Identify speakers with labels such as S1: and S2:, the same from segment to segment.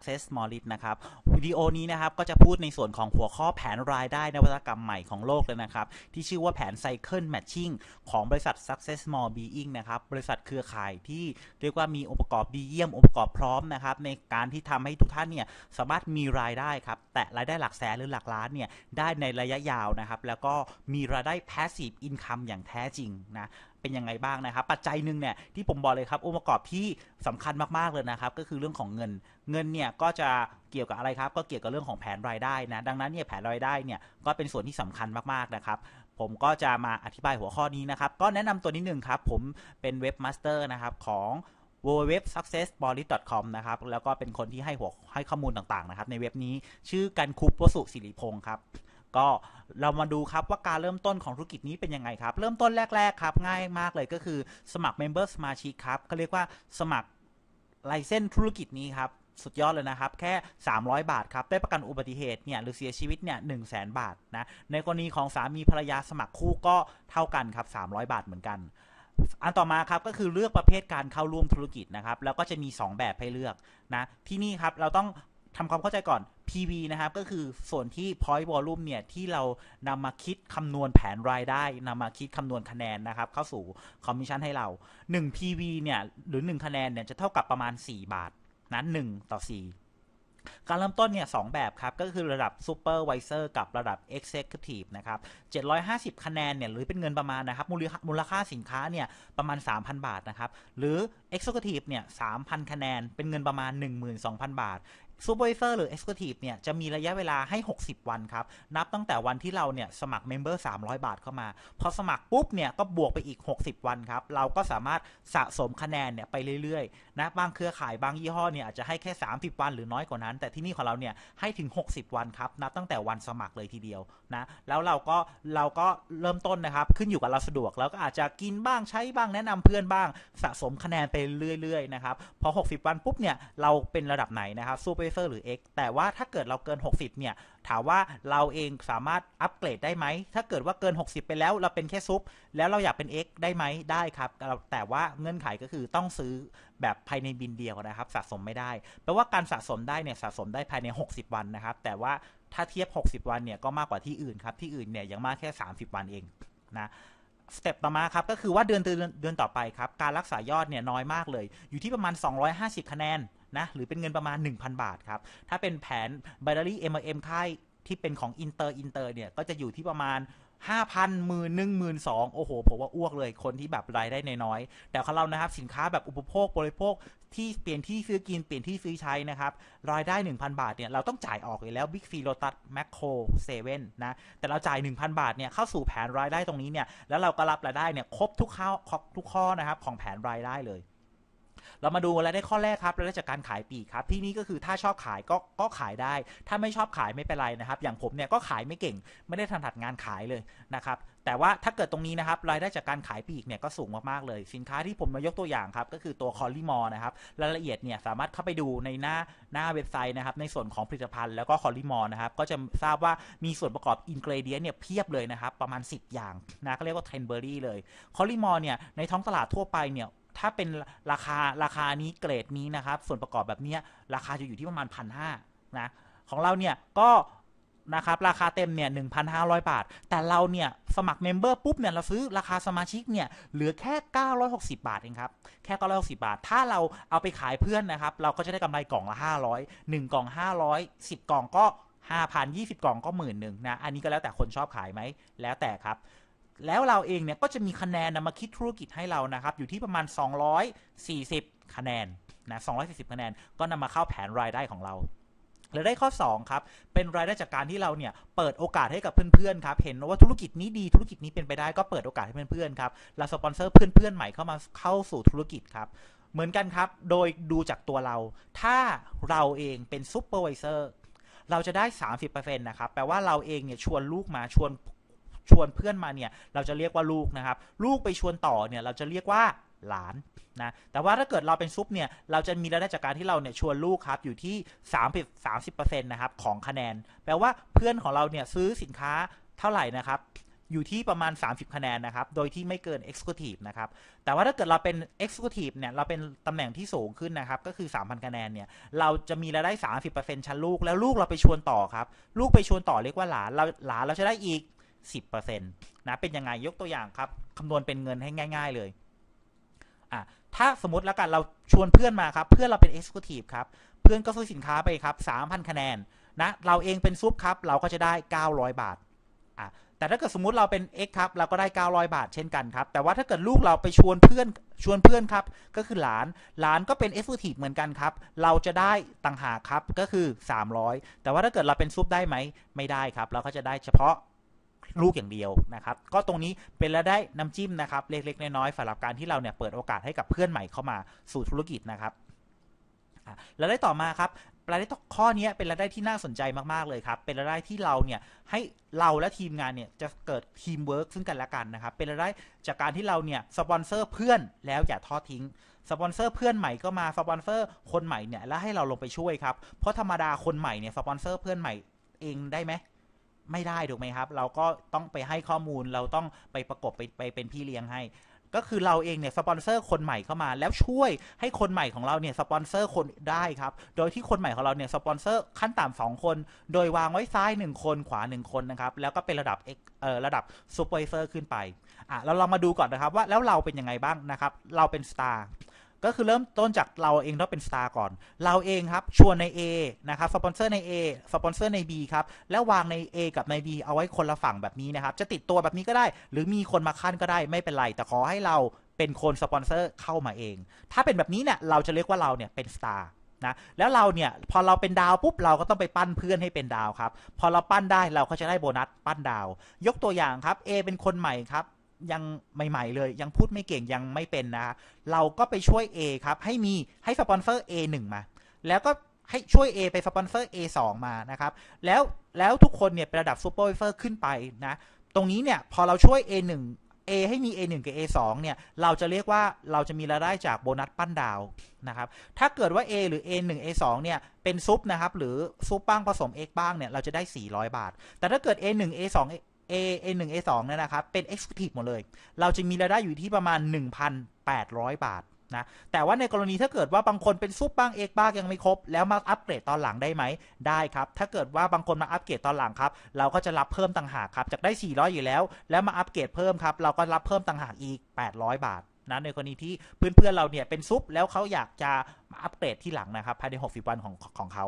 S1: Success m o r i t นะครับวิดีโอนี้นะครับก็จะพูดในส่วนของหัวข้อแผนรายได้นวัตกรรมใหม่ของโลกเลยนะครับ ที่ชื่อว่าแผน Cycle Matching ของบริษัท Success More Being นะครับบริษัทเครือข่ายที่เรียกว่ามีองค์ประกอบดีเยี่ยมองค์ประกอบพร้อมนะครับในการที่ทำให้ทุกท่านเนี่ยสามารถมีรายได้ครับแต่รายได้หลักแสนหรือหลักล้านเนี่ยได้ในระยะยาวนะครับแล้วก็มีรายได้ passive income อย่างแท้จริงนะ เป็นยังไงบ้างนะครับ ปัจจัยหนึ่งเนี่ยที่ผมบอกเลยครับองค์ประกอบที่สำคัญมากๆเลยนะครับก็คือเรื่องของเงิน เงินเนี่ยก็จะเกี่ยวกับอะไรครับ ก็เกี่ยวกับเรื่องของแผนรายได้นะดังนั้นเนี่ยแผนรายได้เนี่ยก็เป็นส่วนที่สำคัญมากๆนะครับผมก็จะมาอธิบายหัวข้อนี้นะครับ ก็แนะนำตัวนิดนึงครับ ผมเป็นเว็บมาสเตอร์นะครับของ w w w s u c c e s s b o l i c o m นะครับ แล้วก็เป็นคนที่ให้หัวให้ข้อมูลต่างๆนะครับ ในเว็บนี้ชื่อกันคุปวสุสิริพงศ์ครับ ก็เรามาดูครับว่าการเริ่มต้นของธุรกิจนี้เป็นยังไงครับ เริ่มต้นแรก ๆ ครับ ง่ายมากเลยก็คือสมัคร Member สมาชิกครับเขาเรียกว่าสมัครไลเซนธุรกิจนี้ครับสุดยอดเลยนะครับ แค่ 300 บาทครับ ได้ประกันอุบัติเหตุเนี่ยหรือเสียชีวิตเนี่ยหนึ่งแสนบาทนะในกรณีของสามีภรรยาสมัครคู่ก็เท่ากันครับ 300 บาทเหมือนกัน อันต่อมาครับก็คือเลือกประเภทการเข้าร่วมธุรกิจนะครับ แล้วก็จะมี 2 แบบให้เลือกนะที่นี่ครับเราต้อง ทำความเข้าใจก่อน PV นะครับ ก็คือส่วนที่ point volume เนี่ย ที่เรานำมาคิดคำนวณแผนรายได้นำมาคิดคำนวณคะแนนนะครับ เข้าสู่คอมมิชชั่นให้เรา 1 PV เนี่ย หรือ 1 คะแนนเนี่ย จะเท่ากับประมาณ 4 บาทนะ1ต่อ 4การเริ่มต้นเนี่ยสแบบครับ ก็คือระดับ Supervisor กับระดับ Executive นะครับ 750 คะแนนเนี่ยหรือเป็นเงินประมาณนะครับ มูลค่ามูลค่าสินค้าเนี่ยประมาณ 3,000 บาทนะครับ หรือ Executive เนี่ย 3,000 คะแนนเป็นเงินประมาณ 12,000 บาท ซูเปอร์วิเซอร์หรือ Executive เนี่ยจะมีระยะเวลาให้ 60 วันครับ นับตั้งแต่วันที่เราเนี่ยสมัครเมมเบอร์300 บาทเข้ามา พอสมัครปุ๊บเนี่ยก็บวกไปอีก 60 วันครับ เราก็สามารถสะสมคะแนนเนี่ยไปเรื่อยๆนะบางเครือข่ายบางยี่ห้อเนี่ยอาจจะให้แค่ 30 วันหรือน้อยกว่านั้น แต่ที่นี่ของเราเนี่ยให้ถึง 60 วันครับ นับตั้งแต่วันสมัครเลยทีเดียวนะแล้วเราก็เราก็เริ่มต้นนะครับขึ้นอยู่กับเราสะดวก แล้วก็อาจจะกินบ้างใช้บ้างแนะนำเพื่อนบ้าง สะสมคะแนนไปเรื่อยๆนะครับพอ 60 วันปุ๊บเนี่ยเราเป็นระดับไหนนะครับซูเปอร์เซอร์หรือ X แต่ว่าถ้าเกิดเราเกิน 60 เนี่ย ถามว่าเราเองสามารถอัปเกรดได้ไหม ถ้าเกิดว่าเกิน 60 ไปแล้วเราเป็นแค่ซุป แล้วเราอยากเป็น X ได้ไหมได้ครับ แต่ว่าเงื่อนไขก็คือต้องซื้อแบบภายในบินเดียวนะครับ สะสมไม่ได้ แปลว่าการสะสมได้เนี่ยสะสมได้ภายใน 60 วันนะครับ แต่ว่าถ้าเทียบ 60 วันเนี่ยก็มากกว่าที่อื่นครับ ที่อื่นเนี่ยยังมากแค่ 30 วันเองนะสเต็ปต่อมาครับก็คือว่าเดือนเดือนเดือนต่อไปครับ การรักษายอดเนี่ยน้อยมากเลย อยู่ที่ประมาณ 250 คะแนน นะหรือเป็นเงินประมาณ 1,000 บาทครับ ถ้าเป็นแผน b i n a r y MLM ค่ายที่เป็นของอินเตอร์อินเตอร์เนี่ยก็จะอยู่ที่ประมาณ5,000หมื่นหนึ่งหมื่นสองโอ้โห ผมว่าอ้วกเลยคนที่แบบรายได้น้อยๆแต่ของเรานะครับ สินค้าแบบอุปโภคบริโภคที่เปลี่ยนที่ซื้อกินเปลี่ยนที่ซื้อใช้นะครับ รายได้ 1,000 บาทเนี่ยเราต้องจ่ายออกอยู่แล้ว Big C Lotus Macro 7นะแต่เราจ่าย 1,000 บาทเนี่ยเข้าสู่แผนรายได้ตรงนี้เนี่ยแล้วเราก็รับรายได้เนี่ยครบทุกข้อทุกข้อนะครับของแผนรายได้เลย เรามาดูรายได้ข้อแรกครับรายได้จากการขายปีกครับที่นี่ก็คือถ้าชอบขายก็ก็ขายได้ ถ้าไม่ชอบขายไม่เป็นไรนะครับ อย่างผมเนี่ยก็ขายไม่เก่ง ไม่ได้ถนัดงานขายเลยนะครับแต่ว่าถ้าเกิดตรงนี้นะครับรายได้จากการขายปีกเนี่ยก็สูงมากๆเลย สินค้าที่ผมมายกตัวอย่างครับก็คือตัวคอลลิมอร์นะครับรายละเอียดเนี่ยสามารถเข้าไปดูในหน้าหน้าเว็บไซต์นะครับในส่วนของผลิตภัณฑ์แล้วก็คอลลิมอร์นะครับก็จะทราบว่ามีส่วนประกอบอินเกรเดียนเนี่ยเพียบเลยนะครับประมาณ 10 อย่างนะก็เรียกว่าเทนเบอรี่เลยคอลลิมอร์เนี่ยในท้องตลาดทั่วไปเนี่ย ถ้าเป็นราคาราคานี้เกรดนี้นะครับ ส่วนประกอบแบบนี้ราคาจะอยู่ที่ประมาณพันห้านะของเราเนี่ยก็นะครับราคาเต็มเนี่ย 1,500 บาท แต่เราเนี่ย สมัครเมมเบอร์ปุ๊บเนี่ย เราซื้อราคาสมาชิกเนี่ย เหลือแค่ 960 บาทเองครับ แค่ 960 บาท ถ้าเราเอาไปขายเพื่อนนะครับ เราก็จะได้กำไรกล่องละ 500 1 กล่อง 500 10 กล่องก็ 5,000 20 กล่องก็หมื่นหนึ่งนะ อันนี้ก็แล้วแต่คนชอบขายไหม แล้วแต่ครับ แล้วเราเองเนี่ยก็จะมีคะแนนนำมาคิดธุรกิจให้เรานะครับ อยู่ที่ประมาณ 240 คะแนนนะ240 คะแนน ก็นำมาเข้าแผนรายได้ของเรารายได้ข้อ 2 ครับ เป็นรายได้จากการที่เราเนี่ยเปิดโอกาสให้กับเพื่อนๆครับ เห็นว่าธุรกิจนี้ดีธุรกิจนี้เป็นไปได้ก็เปิดโอกาสให้เพื่อนๆครับเราสปอนเซอร์เพื่อนๆใหม่เข้ามาเข้าสู่ธุรกิจครับ เหมือนกันครับ โดยดูจากตัวเรา ถ้าเราเองเป็นซูเปอร์วิเซอร์เราจะได้ 30%นะครับ แปลว่าเราเองเนี่ยชวนลูกมาชวน ชวนเพื่อนมาเนี่ยเราจะเรียกว่าลูกนะครับ ลูกไปชวนต่อเนี่ยเราจะเรียกว่าหลานนะแต่ว่าถ้าเกิดเราเป็นซุปเนี่ยเราจะมีรายได้จากการที่เราเนี่ยชวนลูกครับอยู่ที่ 30 30%นะครับของคะแนน แปลว่าเพื่อนของเราเนี่ยซื้อสินค้าเท่าไหร่นะครับอยู่ที่ประมาณ 30 คะแนนนะครับ โดยที่ไม่เกิน Executive นะครับ แต่ว่าถ้าเกิดเราเป็น Executive เนี่ย เราเป็นตำแหน่งที่สูงขึ้นนะครับ ก็คือ 3,000 คะแนนเนี่ย เราจะมีรายได้ 30%ชั้นลูก แล้วลูกเราไปชวนต่อครับ ลูกไปชวนต่อเรียกว่าหลาน เราหลานเราจะได้อีก 10%นะเป็นยังไงยกตัวอย่างครับคำนวณเป็นเงินให้ง่าย ๆเลยอะถ้าสมมติแล้วกันเราชวนเพื่อนมาครับ เพื่อนเราเป็น Executive ครับ เพื่อนก็ซื้อสินค้าไปครับ 3,000 คะแนนนะเราเองเป็นซุปครับ เราก็จะได้ 900 บาทอะแต่ถ้าเกิดสมมติเราเป็น X ครับเราก็ได้ 900 บาทเช่นกันครับ แต่ว่าถ้าเกิดลูกเราไปชวนเพื่อนชวนเพื่อนครับ ก็คือหลานหลานก็เป็น Executive เหมือนกันครับ เราจะได้ต่างหากครับก็คือ 300 แต่ว่าถ้าเกิดเราเป็นซุปได้ไหมไม่ได้ครับ เราก็จะได้เฉพาะ ลูกอย่างเดียวนะครับ ก็ตรงนี้เป็นรายได้น้ำจิ้มนะครับ เล็ก ๆ น้อยๆสำหรับการที่เราเนี่ยเปิดโอกาสให้กับเพื่อนใหม่เข้ามาสู่ธุรกิจนะครับอะแล้วได้ต่อมาครับรายได้ข้อนี้เป็นรายได้ที่น่าสนใจมาก ๆ เลยครับ เป็นรายได้ที่เราเนี่ยให้เราและทีมงานเนี่ยจะเกิดทีมเวิร์กซึ่งกันและกันนะครับ เป็นรายได้จากการที่เราเนี่ยสปอนเซอร์เพื่อนแล้วอย่าทอดทิ้ง สปอนเซอร์เพื่อนใหม่ก็มาสปอนเซอร์คนใหม่เนี่ยแล้วให้เราลงไปช่วยครับ เพราะธรรมดาคนใหม่เนี่ยสปอนเซอร์เพื่อนใหม่เองได้ไหม ไม่ได้ถูกไหมครับ เราก็ต้องไปให้ข้อมูลเราต้องไปประกบไปไปเป็นพี่เลี้ยงให้ ก็คือเราเองเนี่ยสปอนเซอร์คนใหม่เข้ามาแล้วช่วยให้คนใหม่ของเราเนี่ยสปอนเซอร์คนได้ครับโดยที่คนใหม่ของเราเนี่ยสปอนเซอร์ขั้นต่ำสองคน โดยวางไว้ซ้าย 1 คนขวา 1 คนนะครับแล้วก็เป็นระดับเอ่อระดับซูเปอร์เซอร์ขึ้นไปอะเราลองมาดูก่อนนะครับว่าแล้วเราเป็นยังไงบ้างนะครับเราเป็นสตาร์ ก็คือเริ่มต้นจากเราเองต้องเป็นสตาร์ก่อน เราเองครับชวนใน A นะครับสปอนเซอร์ใน A สปอนเซอร์ใน B ครับแล้ววางใน A กับใน B เอาไว้คนละฝั่งแบบนี้นะครับ จะติดตัวแบบนี้ก็ได้ หรือมีคนมาขั้นก็ได้ไม่เป็นไร แต่ขอให้เราเป็นคนสปอนเซอร์เข้ามาเอง ถ้าเป็นแบบนี้เนี่ยเราจะเรียกว่าเราเนี่ยเป็นสตาร์นะแล้วเราเนี่ยพอเราเป็นดาวปุ๊บเราก็ต้องไปปั้นเพื่อนให้เป็นดาวครับ พอเราปั้นได้เราก็จะได้โบนัสปั้นดาว ยกตัวอย่างครับ A เป็นคนใหม่ครับ ยังใหม่ ๆ เลย ยังพูดไม่เก่งยังไม่เป็นนะเราก็ไปช่วย A ครับ ให้มีให้สปอนเซอร์ A1 มา แล้วก็ให้ช่วย A ไปสปอนเซอร์ A2 มานะครับแล้วแล้วทุกคนเนี่ยเป็นระดับซูเปอร์วิเซอร์ขึ้นไปนะตรงนี้เนี่ยพอเราช่วย A1 A ให้มี A1 กับ A2 เนี่ย เราจะเรียกว่าเราจะมีรายได้จากโบนัสปั้นดาวนะครับ ถ้าเกิดว่า A หรือ A1 A2 เนี่ย เป็นซุปนะครับ หรือซุปบ้างผสม X บ้างเนี่ย เราจะได้ 400 บาท แต่ถ้าเกิด A1 A2 A A1 A2 เนี่ยนะครับ เป็น Executive หมดเลย เราจะมีรายได้อยู่ที่ประมาณ 1,800 บาทนะแต่ว่าในกรณีถ้าเกิดว่าบางคนเป็นซุปบ้างเอกบ้างยังไม่ครบ แล้วมาอัปเกรดตอนหลังได้ไหมได้ครับ ถ้าเกิดว่าบางคนมาอัปเกรดตอนหลังครับ เราก็จะรับเพิ่มต่างหากครับ จากได้ 400 อยู่แล้ว แล้วมาอัปเกรดเพิ่มครับ เราก็รับเพิ่มต่างหากอีก 800 บาทนะในกรณีที่เพื่อนๆเราเนี่ยเป็นซุปแล้วเขาอยากจะมาอัปเกรดที่หลังนะครับภายใน 60 วันของของเขา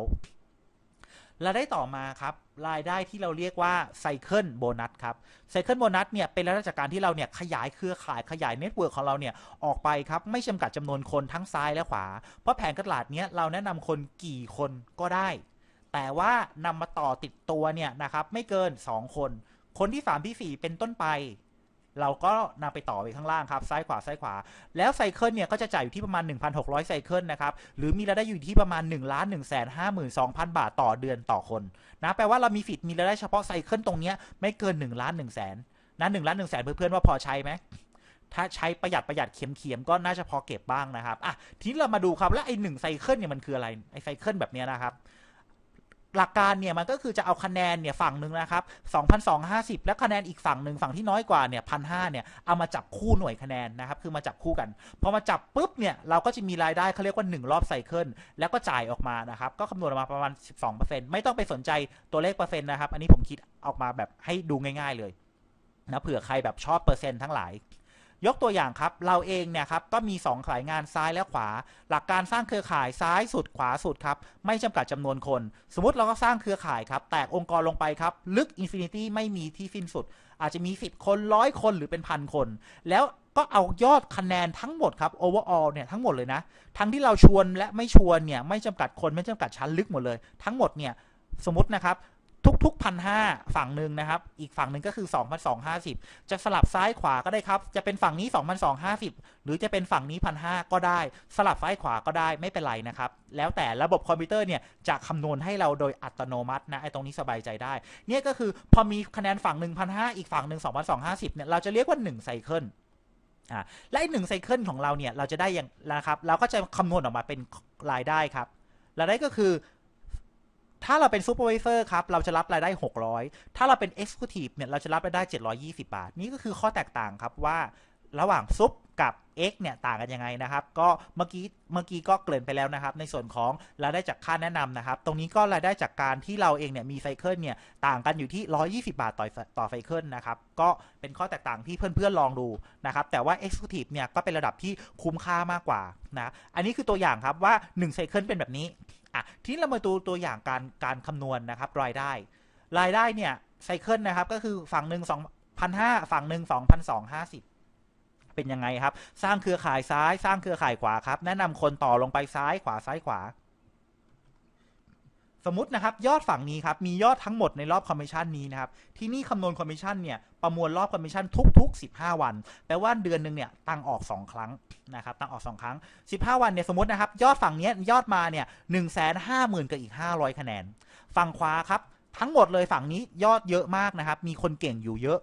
S1: รายได้ต่อมาครับรายได้ที่เราเรียกว่าไซเคิลโบนัสครับไซเคิลโบนัสเนี่ยเป็นรายได้จากการที่เราเนี่ยขยายเครือข่ายขยายเน็ตเวิร์กของเราเนี่ยออกไปครับไม่จำกัดจำนวนคนทั้งซ้ายและขวา เพราะแผนกระดาษเนี้ยเราแนะนำคนกี่คนก็ได้ แต่ว่านำมาต่อติดตัวเนี่ยนะครับไม่เกิน 2 คน คนที่ 3 ที่ 4 เป็นต้นไป เราก็นำไปต่อไปข้างล่างครับ ซ้ายขวาซ้ายขวา แล้วไซเคิลเนี่ยก็จะจ่ายอยู่ที่ประมาณ 1,600 ไซเคิลนะครับ หรือมีรายได้อยู่ที่ประมาณ 1 1 5 2 0 0 0 บาทต่อเดือนต่อคนนะแปลว่าเรามีฟิตมีรายได้เฉพาะไซเคิลตรงเนี้ยไม่เกิน1ล้าน1แสนนะ1ล้าน1แสนเพื่อนๆว่าพอใช้ไหมถ้าใช้ประหยัดประหยัดเข็มเขียมๆก็น่าจะพอเก็บบ้างนะครับอะทีนี้เรามาดูครับแล้วไอ้หนึ่งไซเคิลเนี่ยมันคืออะไรไอ้ไซเคิลแบบเนี้ยนะครับ หลักการเนี่ยมันก็คือจะเอาคะแนนเนี่ยฝั่งหนึ่งนะครับ2,250 แล้วคะแนนอีกฝั่งหนึ่งฝั่งที่น้อยกว่าเนี่ย1,500เนี่ยเอามาจับคู่หน่วยคะแนนนะครับคือมาจับคู่กันพอมาจับปุ๊บเนี่ยเราก็จะมีรายได้เขาเรียกว่า 1 รอบไซเคิลแล้วก็จ่ายออกมานะครับก็คำนวณออกมาประมาณ 12%ไม่ต้องไปสนใจตัวเลขเปอร์เซ็นต์นะครับอันนี้ผมคิดออกมาแบบให้ดูง่าย ๆเลยนะเผื่อใครแบบชอบเปอร์เซ็นต์ทั้งหลาย ยกตัวอย่างครับ เราเองเนี่ยครับก็มี 2 สายงานซ้ายและขวา หลักการสร้างเครือข่ายซ้ายสุดขวาสุดครับ ไม่จำกัดจำนวนคน สมมติเราก็สร้างเครือข่ายครับ แตกองค์กรลงไปครับ ลึกอินฟินิตี้ไม่มีที่สิ้นสุด อาจจะมี 10 คนร้อยคนหรือเป็นพันคน แล้วก็เอายอดคะแนนทั้งหมดครับ overall เนี่ยทั้งหมดเลยนะ ทั้งที่เราชวนและไม่ชวนเนี่ยไม่จำกัดคนไม่จำกัดชั้นลึกหมดเลย ทั้งหมดเนี่ยสมมตินะครับ ทุกๆพันห้าฝั่งหนึ่งนะครับ อีกฝั่งหนึ่งก็คือ 2,250 จะสลับซ้ายขวาก็ได้ครับ จะเป็นฝั่งนี้ 2,250 หรือจะเป็นฝั่งนี้1,500ก็ได้ สลับซ้ายขวาก็ได้ไม่เป็นไรนะครับ แล้วแต่ระบบคอมพิวเตอร์เนี่ยจะคำนวณให้เราโดยอัตโนมัตินะไอ้ตรงนี้สบายใจได้ เนี่ยก็คือพอมีคะแนนฝั่ง1,500อีกฝั่งหนึ่ง2,250เนี่ยเราจะเรียกว่า1ไซเคิลอ่าและไอ้หนึ่งไซเคิลของเราเนี่ยเราจะได้อย่างนะครับ เราก็จะคำนวณออกมาเป็นรายได้ครับรายได้ก็คือ ถ้าเราเป็นซูเปอร์วิเซอร์ครับ เราจะรับรายได้ 600 ถ้าเราเป็น Executive เนี่ย เราจะรับรายได้ 720 บาท นี่ก็คือข้อแตกต่างครับว่าระหว่างซุปกับ X เนี่ยต่างกันยังไงนะครับ ก็เมื่อกี้เมื่อกี้ก็เกริ่นไปแล้วนะครับ ในส่วนของรายได้จากค่าแนะนำนะครับ ตรงนี้ก็รายได้จากการที่เราเองเนี่ยมีไซเคิลเนี่ยต่างกันอยู่ที่ 120 บาทต่อต่อไซเคิลนะครับ ก็เป็นข้อแตกต่างที่เพื่อนๆลองดูนะครับ แต่ว่า Executive เนี่ยก็เป็นระดับที่คุ้มค่ามากกว่านะ อันนี้คือตัวอย่างครับว่า1ไซเคิลเป็นแบบนี้ อะทีนี้เรามาดูตัวอย่างการการคำนวณนะครับรายได้ รายได้เนี่ยไซเคิลนะครับก็คือฝั่งหนึ่ง2,500ฝั่งหนึ่ง2,250เป็นยังไงครับ สร้างเครือข่ายซ้าย สร้างเครือข่ายขวาครับ แนะนำคนต่อลงไปซ้ายขวาซ้ายขวา สมมตินะครับยอดฝั่งนี้ครับมียอดทั้งหมดในรอบคอมมิชชั่นนี้นะครับที่นี่คำนวณคอมมิชชั่นเนี่ยประมวลรอบคอมมิชชั่นทุก ๆ 15 วันแปลว่าเดือนหนึ่งเนี่ยตังออก 2 ครั้งนะครับตังออก 2 ครั้ง 15 วันเนี่ยสมมตินะครับยอดฝั่งนี้ยอดมาเนี่ย1 5 0 0 0 0กับอีก 500 คะแนน ฝั่งขวาครับทั้งหมดเลยฝั่งนี้ยอดเยอะมากนะครับมีคนเก่งอยู่เยอะ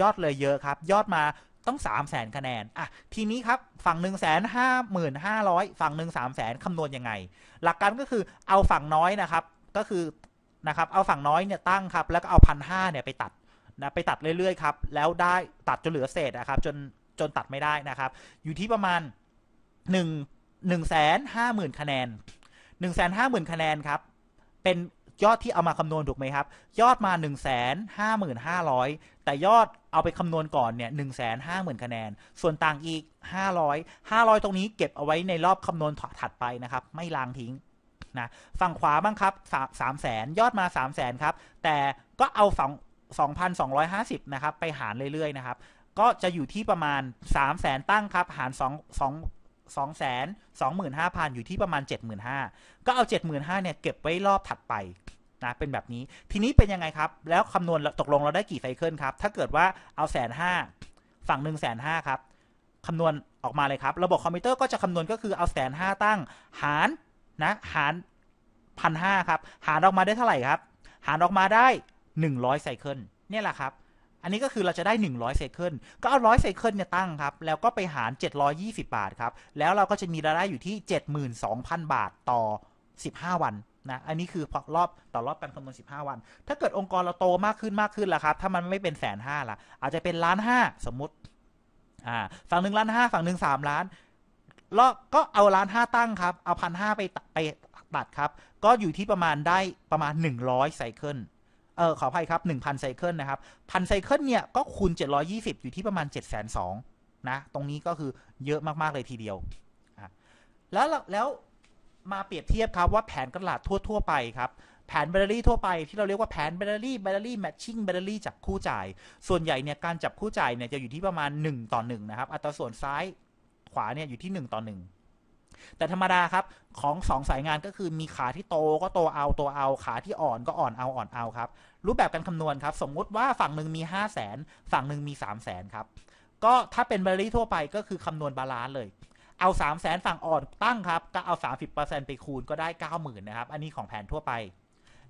S1: ยอดเลยเยอะครับ ยอดมา ต้อง3 0 0แสนคะแนนอะทีนี้ครับ ฝั่ง1นึ่งแสนห้าหมื่นห้าร้อยฝั่งหนึ่งสามแสนคำนวณยังไง หลักการก็คือเอาฝั่งน้อยนะครับ ก็คือนะครับเอาฝั่งน้อยเนี่ยตั้งครับ แล้วก็เอาพันห้าเนี่ยไปตัดนะไปตัดเรื่อยๆครับ แล้วได้ตัดจนเหลือเศษนะครับจนจนตัดไม่ได้นะครับ อยู่ที่ประมาณ1นึ่งหนึ่งแสนห้าหมื่นคะแนน1นึ่งแสนห้าหมื่นคะแนนครับ เป็น ยอดที่เอามาคำนวณถูกไหมครับ ยอดมา1นึ่งแสนห้าหมื่นห้าร้อยแต่ยอดเอาไปคำนวณก่อนเนี่ยหนึ่งแสนห้าหมื่นคะแนน ส่วนต่างอีกห้าร้อยห้าร้อยตรงนี้เก็บเอาไว้ในรอบคำนวณถัดไปนะครับ ไม่ล้างทิ้งนะฝั่งขวาบ้างครับสามแสนยอดมา3 0 0แสนครับ แต่ก็เอาฝั่ง2,250 นะครับ ไปหารเรื่อย ๆ นะครับ ก็จะอยู่ที่ประมาณ 3 0 0แสนตั้งครับ หาร 2 2 2 2 5 0 0 0 อยู่ที่ประมาณ 75,000 ก็เอา 75,000เนี่ยเก็บไว้รอบถัดไปนะเป็นแบบนี้ทีนี้เป็นยังไงครับ แล้วคำนวณตกลงเราได้กี่ไซเคิลครับ ถ้าเกิดว่าเอาแสนห้าฝั่งหนึ่งแสนห้าครับคำนวณออกมาเลยครับ ระบบคอมพิวเตอร์ก็จะคำนวณก็คือเอาแสนห้าตั้งหารนะหารพันห้าครับ หารออกมาได้เท่าไหร่ครับ หารออกมาได้หนึ่งร้อยไซเคิลเนี่ยแหละครับ อันนี้ก็คือเราจะได้ 100ไซเคิลก็เอา100ไซเคิลเนี่ยตั้งครับ แล้วก็ไปหาร 720 บาทครับ แล้วเราก็จะมีรายได้อยู่ที่ 72,000 บาทต่อ 15 วันนะอันนี้คือรอบต่อรอบการคำนวณ 15 วัน ถ้าเกิดองค์กรเราโตมากขึ้นมากขึ้นล่ะครับ ถ้ามันไม่เป็นแสนห้าล่ะ อาจจะเป็นล้านห้าสมมติอ่าฝั่งหนึ่งล้านห้าฝั่งหนึ่งสามล้านแล้วก็เอาล้านห้าตั้งครับ เอาพันห้าไปไปตัดครับ ก็อยู่ที่ประมาณได้ประมาณ 100ไซเคิล เออขออภัยครับ 1,000ไซเคิลนะครับพันไซเคิลเนี่ยก็คูณ 720 อยู่ที่ประมาณ 7 2 0 0 0นะ ตรงนี้ก็คือเยอะมาก ๆ เลยทีเดียว แล้วแล้วมาเปรียบเทียบครับว่าแผนตลาดทั่ว ๆ ไปครับแผนแบตเตอรี่ทั่วไปที่เราเรียกว่าแผนแบตเตอรี่แบตเตอรี่แมทชิ่งแบตเตอรี่จับคู่จ่าย ส่วนใหญ่เนี่ยการจับคู่จ่ายเนี่ยจะอยู่ที่ประมาณ 1 ต่อ 1 นะครับ อัตราส่วนซ้ายขวาเนี่ยอยู่ที่ 1 ต่อ 1 แต่ธรรมดาครับของสองสายงานก็คือมีขาที่โตก็โตเอาโตเอาขาที่อ่อนก็อ่อนเอาอ่อนเอาครับ รูปแบบการคำนวณครับ สมมติว่าฝั่งหนึ่งมี 5 0 0แสนฝั่งหนึ่งมี 3 0 0แสนครับ ก็ถ้าเป็นบรี่ทั่วไปก็คือคำนวณบาลานซ์เลย เอา 3 0 0แสนฝั่งอ่อนตั้งครับ ก็เอา 30%ไปคูณก็ได้ 90,000นะครับ อันนี้ของแผนทั่วไป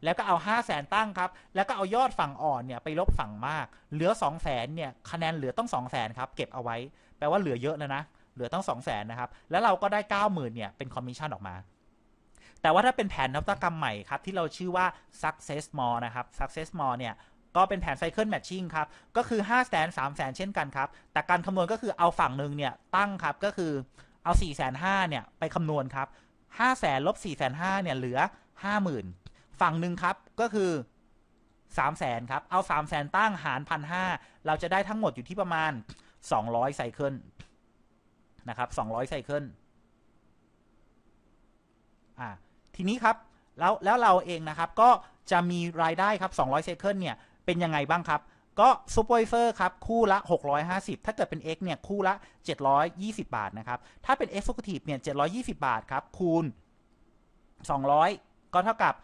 S1: แล้วก็เอา 5 0 0แสนตั้งครับ แล้วก็เอายอดฝั่งอ่อนเนี่ยไปลบฝั่งมาก เหลือ 2 0 0แสนเนี่ยคะแนนเหลือต้อง 2 0 0แสนครับเก็บเอาไว้ แปลว่าเหลือเยอะแล้วนะ เหลือต้อง 2 0 0แสนนะครับ แล้วเราก็ได้ 90,000เนี่ยเป็นคอมมิชชั่นออกมา แต่ว่าถ้าเป็นแผนนวัตกรรมใหม่ครับที่เราชื่อว่า success more นะครับ success more เนี่ยก็เป็นแผนไซเคิลแมทชิ่งครับ ก็คือ 5 0 0แสน3 0 0แสนเช่นกันครับ แต่การคำนวณก็คือเอาฝั่งหนึ่งเนี่ยตั้งครับ ก็คือเอา4ี่แสนห้าเนี่ยไปคำนวณครับห้าแสนลบ4ี่แสนห้าเนี่ยเหลือห้าหมื่นฝั่งหนึ่งครับก็คือ3ามแสนครับ เอา3ามแสนตั้งหารพันห้าเราจะได้ทั้งหมดอยู่ที่ประมาณ 200ไซเคิลนะครับ200ไซเคิลอ่า ทีนี้ครับแล้วแล้วเราเองนะครับก็จะมีรายได้ครับ200เซเคิลเนี่ยเป็นยังไงบ้างครับ ก็ซูเปอร์วิเซอร์ครับคู่ละ 650 ถ้าเกิดเป็น X เนี่ยคู่ละ 720 บาทนะครับ ถ้าเป็น Executive เนี่ย720 บาทครับคูณ 200 ก็เท่ากับ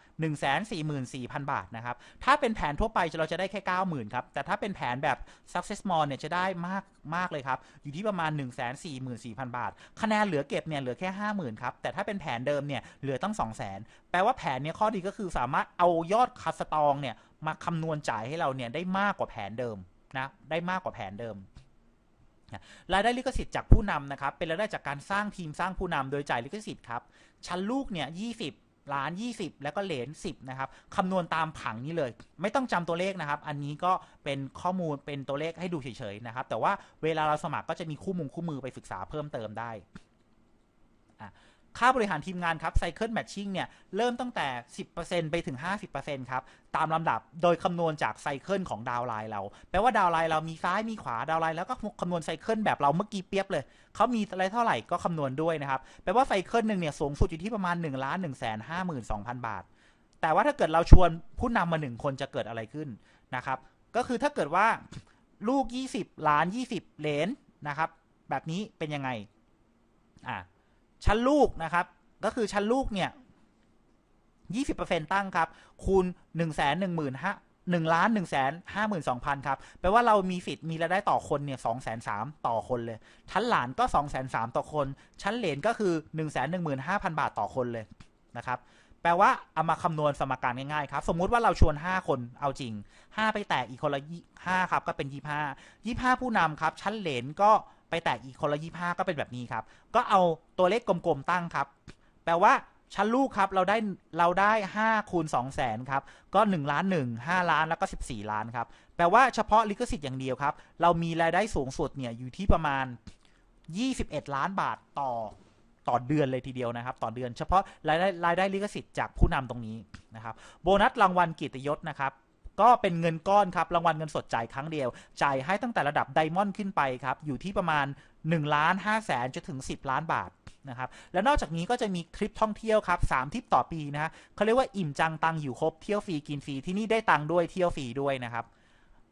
S1: 144,000 บาทนะครับ ถ้าเป็นแผนทั่วไปเราจะได้แค่ 90,000 ครับ แต่ถ้าเป็นแผนแบบ Success More เนี่ยจะได้มากมากเลยครับ อยู่ที่ประมาณ 144,000 บาท คะแนนเหลือเก็บเนี่ยเหลือแค่ 50,000 ครับ แต่ถ้าเป็นแผนเดิมเนี่ยเหลือตั้ง 200,000 แปลว่าแผนเนี้ยข้อดีก็คือสามารถเอายอดคัสตองเนี่ยมาคำนวณจ่ายให้เราเนี่ยได้มากกว่าแผนเดิมนะ ได้มากกว่าแผนเดิมรายได้ลิขสิทธิ์จากผู้นำนะครับ เป็นรายได้จากการสร้างทีมสร้างผู้นำโดยจ่ายลิขสิทธิ์ครับ ชั้นลูกเนี่ยยี ล้าน 20 แล้วก็เหรียญ10 นะครับคำนวณตามผังนี้เลย ไม่ต้องจำตัวเลขนะครับ อันนี้ก็เป็นข้อมูลเป็นตัวเลขให้ดูเฉยๆนะครับ แต่ว่าเวลาเราสมัครก็จะมีคู่มุงคู่มือไปศึกษาเพิ่มเติมได้อะ ค่าบริหารทีมงานครับ Cycle Matching เนี่ย เริ่มตั้งแต่ 10%ไปถึง 50%ครับ ตามลำดับโดยคำนวณจากไซเคิลของดาวไลน์เรา แปลว่าดาวไลน์เรามีซ้ายมีขวาดาวไลน์แล้วก็คำนวณไซเคิลแบบเราเมื่อกี้เปียบเลย เขามีอะไรเท่าไหร่ก็คำนวณด้วยนะครับ แปลว่าไซเคิลหนึ่งเนี่ยสูงสุดอยู่ที่ประมาณ1 1 5 2 0 0 0บาท แต่ว่าถ้าเกิดเราชวนผู้นำมาหนึ่งคนจะเกิดอะไรขึ้นนะครับ ก็คือถ้าเกิดว่าลูก 20 ล้าน 20 เหรียญนะครับ แบบนี้เป็นยังไง อ่า ชั้นลูกนะครับ ก็คือชั้นลูกเนี่ยยี่สิบเปอร์เซ็นตั้งครับ คูณหนึ่งแสนหนึ่งหมื่นห้าหนึ่งล้านหนึ่งแสนห้าหมื่นสองพันครับ แปลว่าเรามีสิทธิ์มีรายได้ต่อคนเนี่ยสองแสนสามต่อคนเลย ชั้นหลานก็สองแสนสามต่อคน ชั้นเหลนก็คือหนึ่งแสนหนึ่งหมื่นห้าพันบาทต่อคนเลยนะครับ แปลว่าเอามาคำนวณสมการง่ายๆครับ สมมุติว่าเราชวนห้าคน เอาจริงห้าไปแตกอีกคนละห้าครับ ก็เป็นยี่ห้ายี่ห้าผู้นำครับ ชั้นเหลนก็ แตกอีกคนละยี่ห้าก็เป็นแบบนี้ครับ ก็เอาตัวเลขกลมๆตั้งครับ แปลว่าชั้นลูกครับเราได้เราได้ห้าคูณสองแสนครับ ก็หนึ่งล้านหนึ่งห้าล้านแล้วก็สิบสี่ล้านครับ แปลว่าเฉพาะลิขสิทธิ์อย่างเดียวครับ เรามีรายได้สูงสุดเนี่ยอยู่ที่ประมาณยี่สิบเอ็ดล้านบาทต่อต่อเดือนเลยทีเดียวนะครับต่อเดือนเฉพาะรายได้รายได้ลิขสิทธิ์จากผู้นำตรงนี้นะครับ โบนัสรางวัลกิตยศนะครับ ก็เป็นเงินก้อนครับรางวัลเงินสดจ่ายครั้งเดียว จ่ายให้ตั้งแต่ระดับไดมอนด์ขึ้นไปครับอยู่ที่ประมาณ1ล้าน5แสนจนถึง 10 ล้านบาทนะครับและนอกจากนี้ก็จะมีทริปท่องเที่ยวครับ3ทริปต่อปีนะฮะเขาเรียกว่าอิ่มจังตังอยู่ครบเที่ยวฟรีกินฟรีที่นี่ได้ตังด้วยเที่ยวฟรีด้วยนะครับ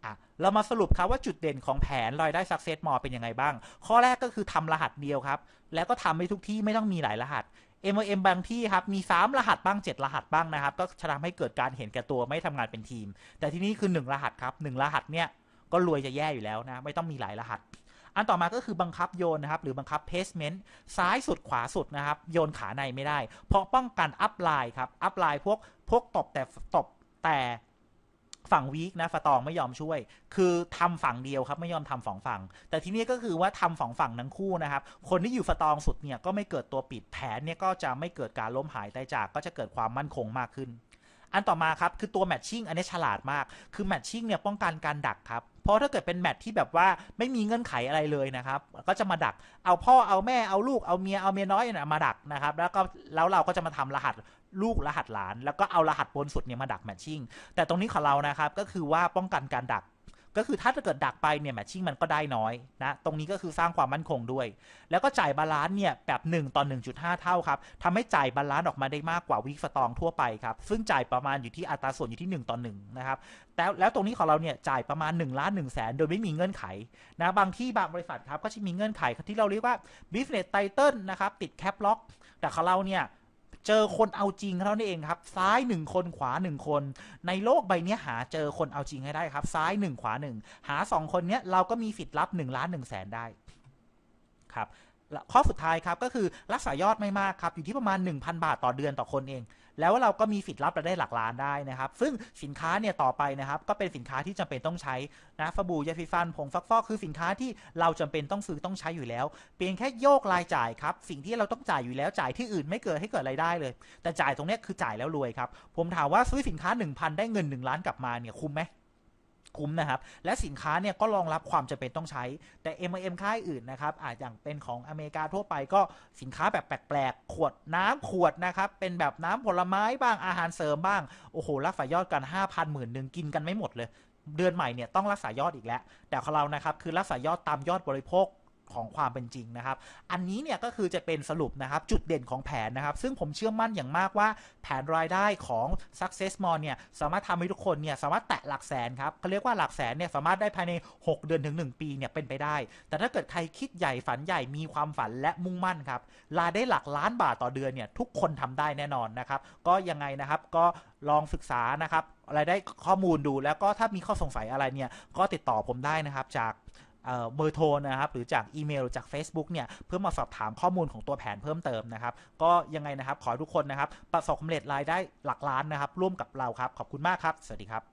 S1: อะเรามาสรุปครับว่าจุดเด่นของแผนรายได้ Success More เป็นยังไงบ้าง ข้อแรกก็คือทำรหัสเดียวครับ แล้วก็ทำให้ทุกที่ไม่ต้องมีหลายรหัส MLM บางที่ครับมี 3 รหัสบ้าง 7 รหัสบ้างนะครับ ก็จะทำให้เกิดการเห็นแก่ตัวไม่ทำงานเป็นทีม แต่ที่นี่คือ 1 รหัสครับ 1 รหัสเนี่ยก็รวยจะแย่อยู่แล้วนะ ไม่ต้องมีหลายรหัส อันต่อมาก็คือบังคับโยนนะครับ หรือบังคับเพสเมนต์ซ้ายสุดขวาสุดนะครับ โยนขาในไม่ได้ เพราะป้องกันอัพไลน์ครับอัพไลน์พวกพวกตบแต่ตบแต่ ฝั่งวีคนะฟตองไม่ยอมช่วย คือทำฝั่งเดียวครับไม่ยอมทำสองฝั่ง แต่ทีนี้ก็คือว่าทำสองฝั่งทั้งคู่นะครับ คนที่อยู่ฟตองสุดเนี่ยก็ไม่เกิดตัวปิดแผนเนี่ยก็จะไม่เกิดการล้มหายตายจากก็จะเกิดความมั่นคงมากขึ้น อันต่อมาครับคือตัวแมทชิ่งอันนี้ฉลาดมาก คือแมทชิ่งเนี่ยป้องกันการดักครับเพราะถ้าเกิดเป็นแมทที่แบบว่าไม่มีเงื่อนไขอะไรเลยนะครับ ก็จะมาดัก เอาพ่อเอาแม่เอาลูกเอาเมียเอาเมียน้อยมาดักนะครับ แล้วก็แล้วเราก็จะมาทำรหัส ลูกรหัสหลาน แล้วก็เอารหัสบนสุดเนี่ยมาดักแมทชิ่งแต่ตรงนี้ของเรานะครับก็คือว่าป้องกันการดักก็คือถ้าเกิดดักไปเนี่ยแมทชิ่งมันก็ได้น้อยนะตรงนี้ก็คือสร้างความมั่นคงด้วย แล้วก็จ่ายบาลานซ์เนี่ยแบบ 1 ต่อ 1.5 เท่าครับทำให้จ่ายบาลานซ์ออกมาได้มากกว่าวิกสตองทั่วไปครับซึ่งจ่ายประมาณอยู่ที่อัตราส่วนอยู่ที่ 1 ต่อ1นะครับแต่แล้วตรงนี้ของเราเนี่ยจ่ายประมาณ1ล้าน1แสนโดยไม่มีเงื่อนไขนะบางที่บางบริษัทครับก็จะมีเงื่อนไขที่เราเรียกว่า business title นะครับติดแคปล็อกแต่ของเราเนี่ย เจอคนเอาจริงเท่านั้นเองครับ ซ้ายหนึ่งคนขวาหนึ่งคน ในโลกใบนี้หาเจอคนเอาจริงให้ได้ครับ ซ้ายหนึ่งขวาหนึ่งหาสองคนเนี้ยเราก็มีสิทธิ์รับหนึ่งล้านหนึ่งแสนได้ครับข้อสุดท้ายครับก็คือรักษายอดไม่มากครับอยู่ที่ประมาณ 1,000 บาทต่อเดือนต่อคนเอง แล้วเราก็มีสิทธิ์รับรายได้หลักล้านได้นะครับ ซึ่งสินค้าเนี่ยต่อไปนะครับ ก็เป็นสินค้าที่จำเป็นต้องใช้นะฟบูยาสีฟันผงฟักฟอกคือสินค้าที่เราจำเป็นต้องซื้อต้องใช้อยู่แล้ว เพียงแค่โยกรายจ่ายครับ สิ่งที่เราต้องจ่ายอยู่แล้วจ่ายที่อื่นไม่เกิดให้เกิดรายได้เลย แต่จ่ายตรงนี้คือจ่ายแล้วรวยครับ ผมถามว่าซื้อสินค้า 1,000 ได้เงิน 1 ล้านกลับมาเนี่ยคุ้มไหม คุ้มนะครับ และสินค้าเนี่ยก็รองรับความจำเป็นต้องใช้ แต่ M&M ค่ายอื่นนะครับอาจอย่างเป็นของอเมริกาทั่วไปก็สินค้าแบบแปลกๆ ขวดน้ำขวดนะครับ เป็นแบบน้ำผลไม้บ้างอาหารเสริมบ้าง โอ้โห รักษายอดกัน 5,000หมื่นหนึ่งกินกันไม่หมดเลย เดือนใหม่เนี่ยต้องรักษายอดอีกแล้ว แต่ของเรานะครับคือรักษายอดตามยอดบริโภค ของความเป็นจริงนะครับ อันนี้เนี่ยก็คือจะเป็นสรุปนะครับจุดเด่นของแผนนะครับ ซึ่งผมเชื่อมั่นอย่างมากว่าแผนรายได้ของ Success More เนี่ยสามารถทำให้ทุกคนเนี่ยสามารถแตะหลักแสนครับเขาเรียกว่าหลักแสนเนี่ยสามารถได้ภายใน 6 เดือนถึง 1 ปีเนี่ยเป็นไปได้ แต่ถ้าเกิดใครคิดใหญ่ฝันใหญ่มีความฝันและมุ่งมั่นครับรายได้หลักล้านบาทต่อเดือนเนี่ยทุกคนทำได้แน่นอนนะครับ ก็ยังไงนะครับก็ลองศึกษานะครับอะไรได้ข้อมูลดูแล้วก็ถ้ามีข้อสงสัยอะไรเนี่ยก็ติดต่อผมได้นะครับจาก เบอร์โทรนะครับหรือจากอีเมลจาก Facebook เนี่ยเพื่อมาสอบถามข้อมูลของตัวแผนเพิ่มเติมนะครับก็ยังไงนะครับขอทุกคนนะครับประสบความสำเร็จรายได้หลักล้านนะครับร่วมกับเราครับขอบคุณมากครับ สวัสดีครับ